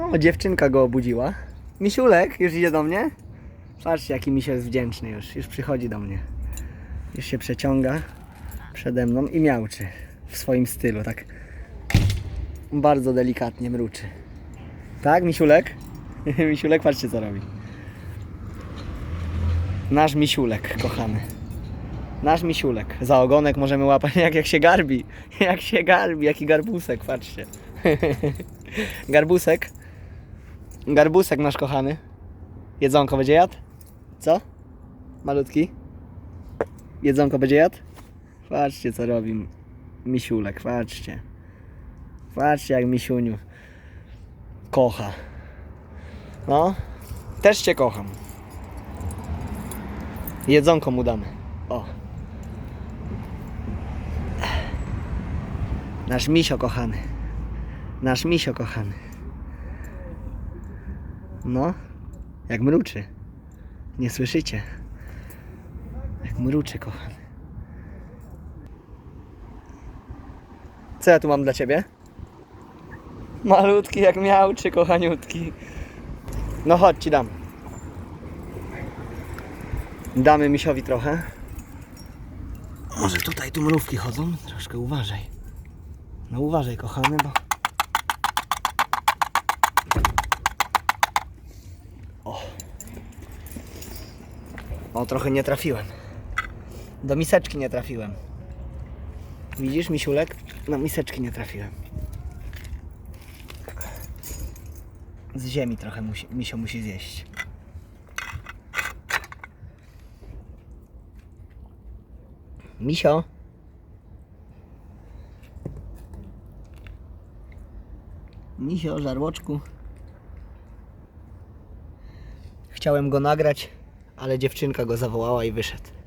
O, dziewczynka go obudziła. Misiulek już idzie do mnie. Patrzcie, jaki misio jest wdzięczny już. Już przychodzi do mnie. Już się przeciąga przede mną i miauczy w swoim stylu, tak bardzo delikatnie mruczy. Tak, misiulek? misiulek, patrzcie co robi. Nasz misiulek, kochany. Nasz misiulek. Za ogonek możemy łapać, jak, jak się garbi. Jak się garbi, jaki garbusek, patrzcie. garbusek. Garbusek nasz kochany. Jedzonko będzie jadł? Co? Malutki? Jedzonko będzie jadł? Patrzcie co robi misiulek, patrzcie. Patrzcie jak misiuniu kocha. No, też cię kocham. Jedzonko mu damy. O. Nasz misio kochany. Nasz misio kochany. No, jak mruczy. Nie słyszycie? Jak mruczy, kochany. Co ja tu mam dla ciebie? Malutki jak miałczy, kochaniutki. No chodź, ci dam. Damy misiowi trochę. Może tutaj tu mrówki chodzą? Troszkę uważaj. No uważaj, kochany, bo... O. O, trochę nie trafiłem. Do miseczki nie trafiłem. Widzisz, misiulek? No miseczki nie trafiłem. Z ziemi trochę musi, misio musi zjeść. Misio? Misio, żarłoczku. Chciałem go nagrać, ale dziewczynka go zawołała i wyszedł.